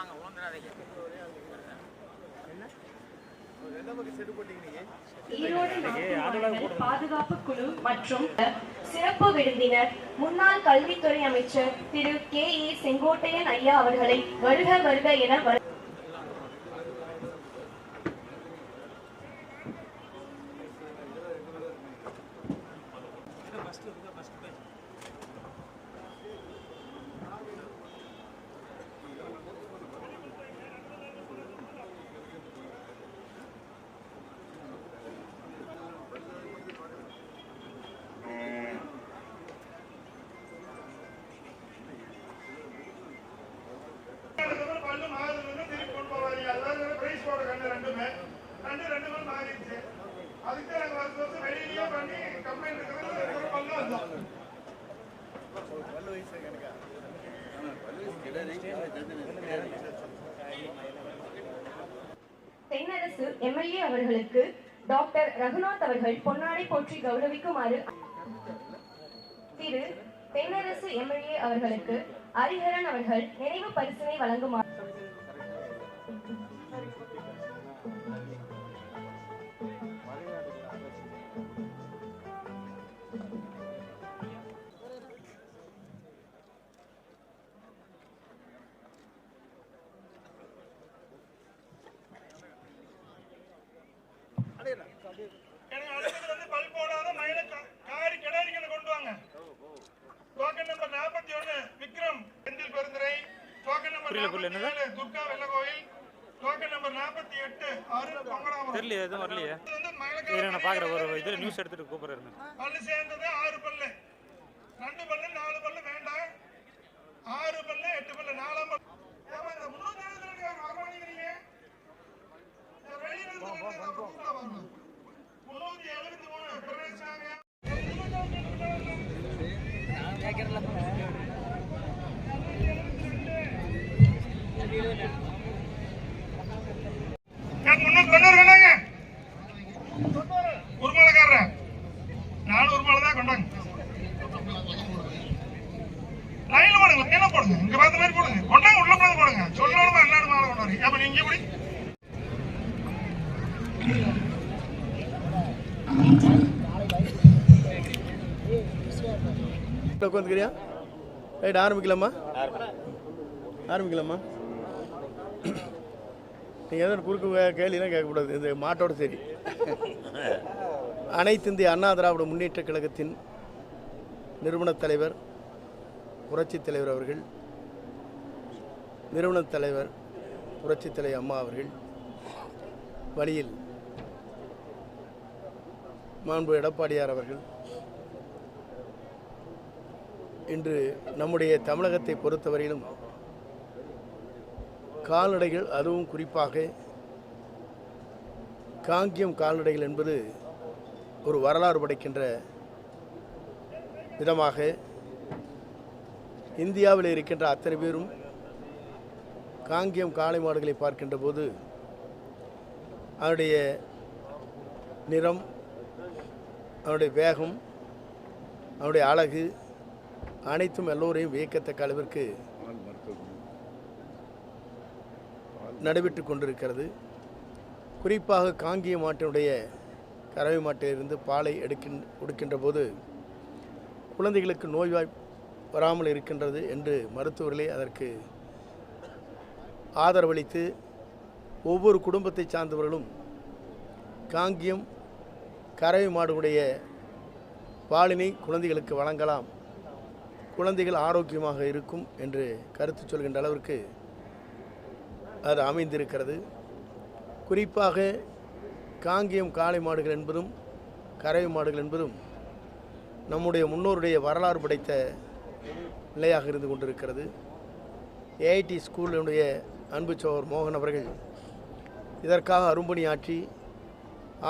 வாங்க நாட்டு பாதுகாப்பு குழு மற்றும் சிறப்பு விருந்தினர் முன்னாள் கல்வித்துறை அமைச்சர் திரு கே ஏ செங்கோட்டையன் ஐயா அவர்களை வருக வருக என வர- அதுக்கப்புறம் பல்லு மாறுதுன்னு திருப்பி கொண்டு போவாங்க அதாவது பிரைஸ் போட கண்ணு ரெண்டுமே ரெண்டு ரெண்டுமே மாறிடுச்சு அதுக்கு நாங்கள் வருஷம் வருஷம் வெளியிலேயே பண்ணி கம்ப்ளைண்ட் இருக்கிறது அதுக்கப்புறம் பல்லு வந்தோம் அரசு எம்எல்ஏ அவர்களுக்கு டாக்டர் ரகுநாத் அவர்கள் பொன்னாடை போற்றி கௌரவிக்குமாறு திரு தென்னரசு எம்எல்ஏ அவர்களுக்கு ஹரிஹரன் அவர்கள் நினைவு பரிசினை வழங்குமாறு ஒண்ணு Vikram Senthil Perundurai token number Durga Vellakoil token number நாற்பத்தி எட்டு அருண் பொங்கராமரம் தெரியல எதுவும் வரலையே. நான் பார்க்குறேன் ஒரு இதில் நியூஸ் எடுத்துட்டு கூப்பிட்றேன் பல்லு சேர்ந்தது ஆறு பல்லு. ரெண்டு பல்லு நாலு பல்லு உட்காந்துக்கிறியா ரைட் ஆரம்பிக்கலாமா. ஆரம்பிக்கலாமா? நீங்கள் எதுவும் குறுக்கு கேள்விலாம் கேட்கக்கூடாது. இந்த மாட்டோட சரி. அனைத்து இந்திய அண்ணா திராவிட முன்னேற்ற கழகத்தின் நிறுவனத் தலைவர் புரட்சித் தலைவர் அவர்கள் நிறுவனத் தலைவர் புரட்சித் தலைவர் அம்மா அவர்கள் வழியில் மாண்பு எடப்பாடியார் அவர்கள் இன்று நம்முடைய தமிழகத்தை பொறுத்தவரையிலும் கால்நடைகள் அதுவும் குறிப்பாக காங்கியம் கால்நடைகள் என்பது ஒரு வரலாறு படைக்கின்ற விதமாக இந்தியாவில் இருக்கின்ற அத்தனை பேரும் காங்கியம் காளை மாடுகளை பார்க்கின்ற போது அதனுடைய நிறம் அதனுடைய வேகம் அதனுடைய அழகு அனைத்தும் எல்லோரையும் வியக்கத்தக்க அளவிற்கு நடைபெற்று கொண்டிருக்கிறது. குறிப்பாக காங்கிய மாட்டினுடைய கறவை மாட்டிலிருந்து பாலை எடுக்கின் கொடுக்கின்ற போது குழந்தைகளுக்கு நோய்வாய் வராமல் இருக்கின்றது என்று மருத்துவர்களே அதற்கு ஆதரவளித்து ஒவ்வொரு குடும்பத்தை சார்ந்தவர்களும் காங்கியம் கறவை மாடுடைய பாலினை குழந்தைகளுக்கு வழங்கலாம். குழந்தைகள் ஆரோக்கியமாக இருக்கும் என்று கருத்து சொல்கின்ற அளவிற்கு அது அமைந்திருக்கிறது. குறிப்பாக காங்கியம் காளை மாடுகள் என்பதும் கறவை மாடுகள் என்பதும் நம்முடைய முன்னோருடைய வரலாறு படைத்த நிலையாக இருந்து கொண்டிருக்கிறது. ஏஐடி ஸ்கூலினுடைய அன்பு சோழர் மோகன் அவர்கள் இதற்காக அரும்பணியாற்றி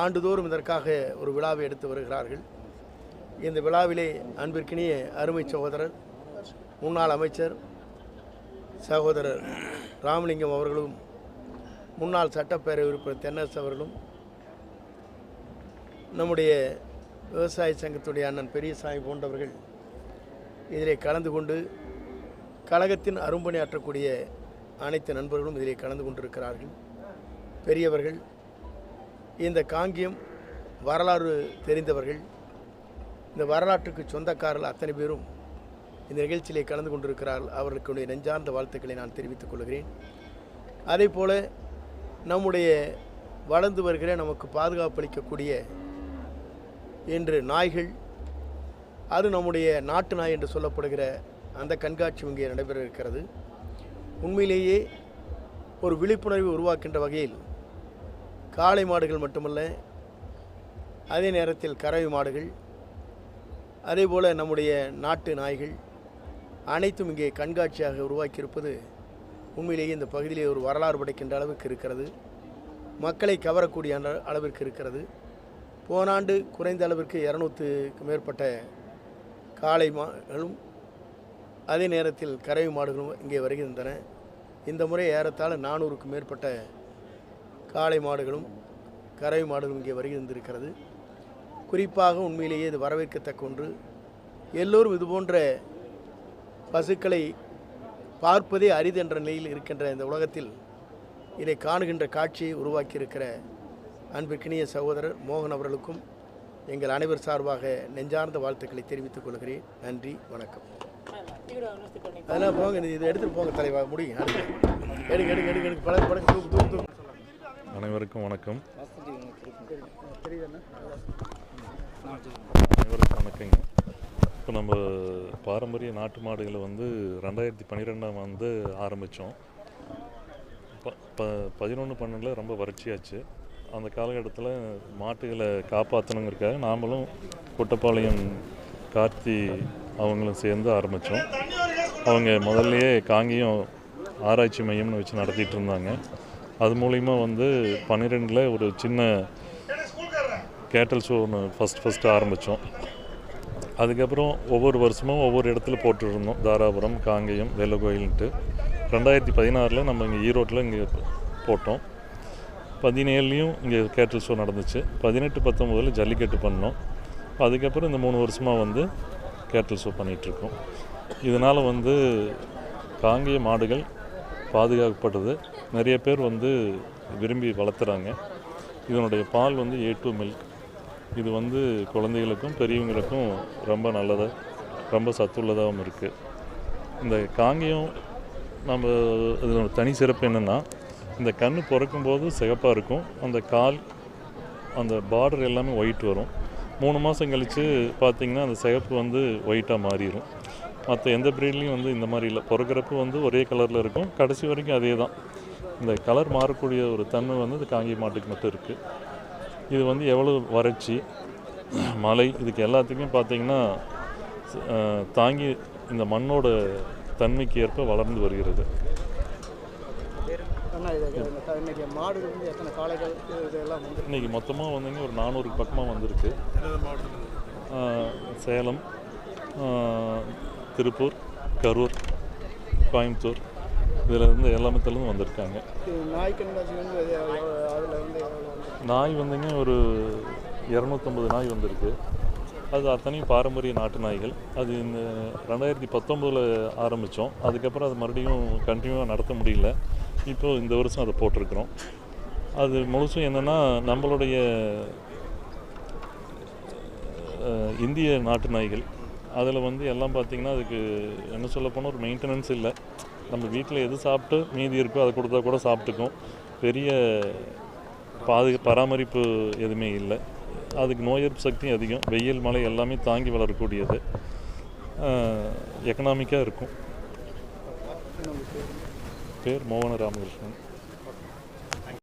ஆண்டுதோறும் இதற்காக ஒரு விழாவை எடுத்து வருகிறார்கள். இந்த விழாவிலே அன்பிற்கினிய அருமை சகோதரர் முன்னாள் அமைச்சர் சகோதரர் ராமலிங்கம் அவர்களும் முன்னாள் சட்டப்பேரவை உறுப்பினர் தென்னரசு அவர்களும் நம்முடைய விவசாய சங்கத்துடைய அண்ணன் பெரியசாமி போன்றவர்கள் இதிலே கலந்து கொண்டு கழகத்தின் அரும்பணியாற்றக்கூடிய அனைத்து நண்பர்களும் இதிலே கலந்து கொண்டிருக்கிறார்கள். பெரியவர்கள் இந்த காங்கியம் வரலாறு தெரிந்தவர்கள் இந்த வரலாற்றுக்கு சொந்தக்காரர்கள் அத்தனை பேரும் இந்த நிகழ்ச்சியிலே கலந்து கொண்டிருக்கிறார் அவர்களுடைய நெஞ்சார்ந்த வாழ்த்துக்களை நான் தெரிவித்துக் கொள்கிறேன். அதே போல் நம்முடைய வளர்ந்து வருகிற நமக்கு பாதுகாப்பு அளிக்கக்கூடிய என்று நாய்கள் அது நம்முடைய நாட்டு நாய் என்று சொல்லப்படுகிற அந்த கண்காட்சி இங்கே நடைபெற இருக்கிறது உண்மையிலேயே ஒரு விழிப்புணர்வை உருவாக்கின்ற வகையில் காளை மாடுகள் மட்டுமல்ல அதே நேரத்தில் கறவை மாடுகள் அதே போல் நம்முடைய நாட்டு நாய்கள் அனைத்தும் இங்கே கண்காட்சியாக உருவாக்கியிருப்பது உண்மையிலேயே இந்த பகுதியிலே ஒரு வரலாறு படைக்கின்ற அளவுக்கு இருக்கிறது. மக்களை கவரக்கூடிய அளவிற்கு இருக்கிறது. போனாண்டு குறைந்த அளவிற்கு இரநூத்துக்கு மேற்பட்ட காளை மாடுகளும் அதே நேரத்தில் கறவை மாடுகளும் இங்கே வருகின்றன. இந்த முறை ஏறத்தாழ நானூறுக்கும் மேற்பட்ட காளை மாடுகளும் கறவை மாடுகளும் இங்கே வருகின்றிருக்கிறது. குறிப்பாக உண்மையிலேயே இது வரவேற்கத்தக்க ஒன்று. எல்லோரும் இதுபோன்ற பசுக்களை பார்ப்பதே அரிது என்ற நிலையில் இருக்கின்ற இந்த உலகத்தில் இதை காணுகின்ற காட்சியை உருவாக்கியிருக்கிற அன்பிற்கினிய சகோதரர் மோகன் அவர்களுக்கும் எங்கள் அனைவர் சார்பாக நெஞ்சார்ந்த வாழ்த்துக்களை தெரிவித்துக் கொள்கிறேன். நன்றி வணக்கம். அதெல்லாம் போங்க இது- எடுத்துகிட்டு போங்க தலைவா முடியும். எடுங்க எடுங்க எடுங்க எடுங்க பழக பழக தூக்கு தூக்கு தூக்கு. அனைவருக்கும் வணக்கம். அனைவருக்கும் வணக்கங்க. இப்போ நம்ம பாரம்பரிய நாட்டு மாடுகளை வந்து ரெண்டாயிரத்தி பன்னிரெண்டாம் வந்து ஆரம்பித்தோம். ப ப பதினொன்று பன்னெண்டில் ரொம்ப வறட்சியாச்சு. அந்த காலகட்டத்தில் மாட்டுகளை காப்பாற்றணுங்கிறக்காக நாமளும் கொட்டப்பாளையம் கார்த்தி அவங்களும் சேர்ந்து ஆரம்பித்தோம். அவங்க முதல்லையே காங்கேயம் ஆராய்ச்சி மையம்னு வச்சு நடத்திட்டு இருந்தாங்க. அது மூலிமா வந்து பன்னிரெண்டில் ஒரு சின்ன கேட்டல் ஷோ ஒன்று ஃபஸ்ட் ஃபஸ்ட்டு ஆரம்பித்தோம். அதுக்கப்புறம் ஒவ்வொரு வருஷமும் ஒவ்வொரு இடத்துல போட்டுருந்தோம். தாராபுரம் காங்கேயம் வெள்ளகோயில்ன்ட்டு ரெண்டாயிரத்தி பதினாறில் நம்ம இங்கே ஈரோட்டில் இங்கே போட்டோம். பதினேழுலேயும் இங்கே கேட்டல் ஷோ நடந்துச்சு. பதினெட்டு பத்தொம்போதில் ஜல்லிக்கட்டு பண்ணோம். அதுக்கப்புறம் இந்த மூணு வருஷமாக வந்து கேட்டல் ஷோ பண்ணிகிட்ருக்கோம். இதனால் வந்து காங்கேய மாடுகள் பாதுகாக்கப்படுது நிறைய பேர் வந்து விரும்பி வளர்த்துறாங்க. இதனுடைய பால் வந்து ஏ டூ மில்க் இது வந்து குழந்தைகளுக்கும் பெரியவங்களுக்கும் ரொம்ப நல்லதாக ரொம்ப சத்துள்ளதாகவும் இருக்குது இந்த காங்கேயம் நம்ம இதோட தனி சிறப்பு என்னென்னா இந்த கண் பிறக்கும்போது சிகப்பாக இருக்கும். அந்த கால் அந்த பார்டர் எல்லாமே ஒயிட் வரும். மூணு மாதம் கழித்து பார்த்திங்கன்னா அந்த சிகப்பு வந்து ஒயிட்டாக மாறிடும் மற்ற எந்த ப்ரீட்லேயும் வந்து இந்த மாதிரி இல்லை. பிறக்கிறப்ப வந்து ஒரே கலரில் இருக்கும். கடைசி வரைக்கும் அதே தான் இந்த கலர் மாறக்கூடிய ஒரு தன்மை வந்து இந்த காங்கி மாட்டுக்கு மட்டும் இருக்குது இது வந்து எவ்வளோ வறட்சி மலை இதுக்கு எல்லாத்துக்கும் பார்த்தீங்கன்னா தாங்கி இந்த மண்ணோட தன்மைக்கு ஏற்ப வளர்ந்து வருகிறது. இன்னைக்கு வந்து இன்றைக்கி மொத்தமாக வந்துங்க ஒரு நானூறு பக்கமாக வந்திருக்கு. சேலம் திருப்பூர் கரூர் கோயம்புத்தூர் இதில் இருந்து எல்லாமத்துலேருந்து வந்திருக்காங்க. நாய் வந்துங்க ஒரு இரநூத்தம்பது நாய் வந்திருக்கு. அது அத்தனையும் பாரம்பரிய நாட்டு நாய்கள். அது இந்த ரெண்டாயிரத்தி பத்தொம்போதில் ஆரம்பித்தோம் அதுக்கப்புறம் அது மறுபடியும் கண்டினியூவாக நடத்த முடியல. இப்போது இந்த வருஷம் அதை போட்டிருக்கிறோம். அது முழுசும் என்னென்னா நம்மளுடைய இந்திய நாட்டு நாய்கள். அதில் வந்து எல்லாம் பார்த்திங்கன்னா அதுக்கு என்ன சொல்ல போனால் ஒரு மெயின்டெனன்ஸ் இல்லை. நம்ம வீட்டில் எது சாப்பிட்டு மீதி இருக்கோ அதை கொடுத்தா கூட சாப்பிட்டுக்கும். பெரிய பாது பராமரிப்பு எதுவுமே இல்லை. அதுக்கு நோய் எதிர்ப்பு சக்தியும் அதிகம். வெயில் மழை எல்லாமே தாங்கி வளரக்கூடியது. எக்கனாமிக்காக இருக்கும். பேர் மோகன ராமகிருஷ்ணன்.